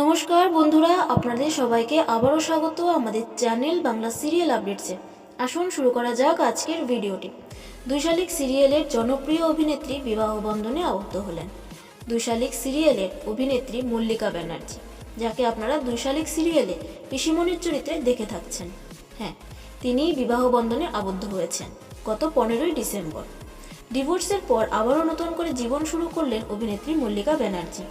নমস্কার বন্ধুরা, আপনাদের সবাইকে আবারও স্বাগত আমাদের চ্যানেল বাংলা সিরিয়াল আপডেটসে। আসুন শুরু করা যাক আজকের ভিডিওটি। দুই শালিক সিরিয়ালের জনপ্রিয় অভিনেত্রী বিবাহ বন্ধনে আবদ্ধ হলেন। দুই শালিক সিরিয়ালের অভিনেত্রী মল্লিকা ব্যানার্জি, যাকে আপনারা দুই শালিক সিরিয়ালে পিসিমণির চরিত্রে দেখে থাকছেন। হ্যাঁ তিনি বিবাহ বন্ধনে আবদ্ধ হয়েছেন গত পনেরোই ডিসেম্বর। ডিভোর্সের পর আবারও নতুন করে জীবন শুরু করলেন অভিনেত্রী মল্লিকা ব্যানার্জি।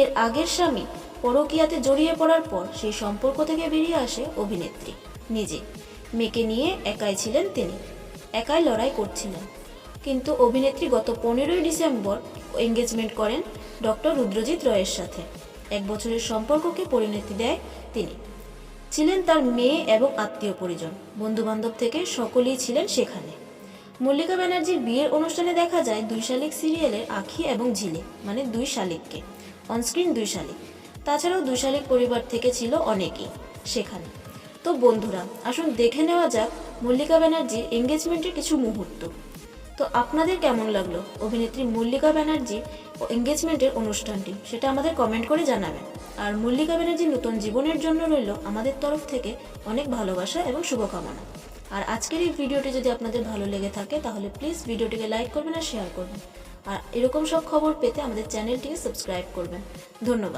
এর আগের স্বামী পরকীয়াতে জড়িয়ে পড়ার পর সেই সম্পর্ক থেকে বেরিয়ে আসে অভিনেত্রী, নিজে। মেয়েকে নিয়ে একাই ছিলেন তিনি। একাই লড়াই করছিলেন। কিন্তু অভিনেত্রী গত পনেরোই ডিসেম্বর এঙ্গেজমেন্ট করেন ডক্টর রুদ্রজিৎ রয়ের সাথে। এক বছরের সম্পর্ককে পরিণতি দেয় তিনি। ছিলেন তার মেয়ে এবং আত্মীয় পরিজন। বন্ধুবান্ধব থেকে সকলেই ছিলেন সেখানে। মল্লিকা ব্যানার্জির বিয়ের অনুষ্ঠানে দেখা যায় দুই শালিক সিরিয়ালের আখি এবং ঝিলে মানে দুই শালিককে। অনস্ক্রিন দুই শালিক। তাছাড়াও দুই শালিক পরিবার থেকে ছিল অনেকেই সেখানে। তো বন্ধুরা, আসুন দেখে নেওয়া যাক মল্লিকা ব্যানার্জির এঙ্গেজমেন্টের কিছু মুহূর্ত। তো আপনাদের কেমন লাগল অভিনেত্রী মল্লিকা ব্যানার্জির এঙ্গেজমেন্টের অনুষ্ঠানটি, সেটা আমাদের কমেন্ট করে জানাবেন। আর মল্লিকা ব্যানার্জির নতুন জীবনের জন্য রইল আমাদের তরফ থেকে অনেক ভালোবাসা এবং শুভকামনা। আর আজকের এই ভিডিওটি যদি আপনাদের ভালো লেগে থাকে, তাহলে প্লিজ ভিডিওটিকে লাইক করবেন আর শেয়ার করবেন। আর এরকম সব খবর পেতে আমাদের চ্যানেলটিকে সাবস্ক্রাইব করবেন। ধন্যবাদ।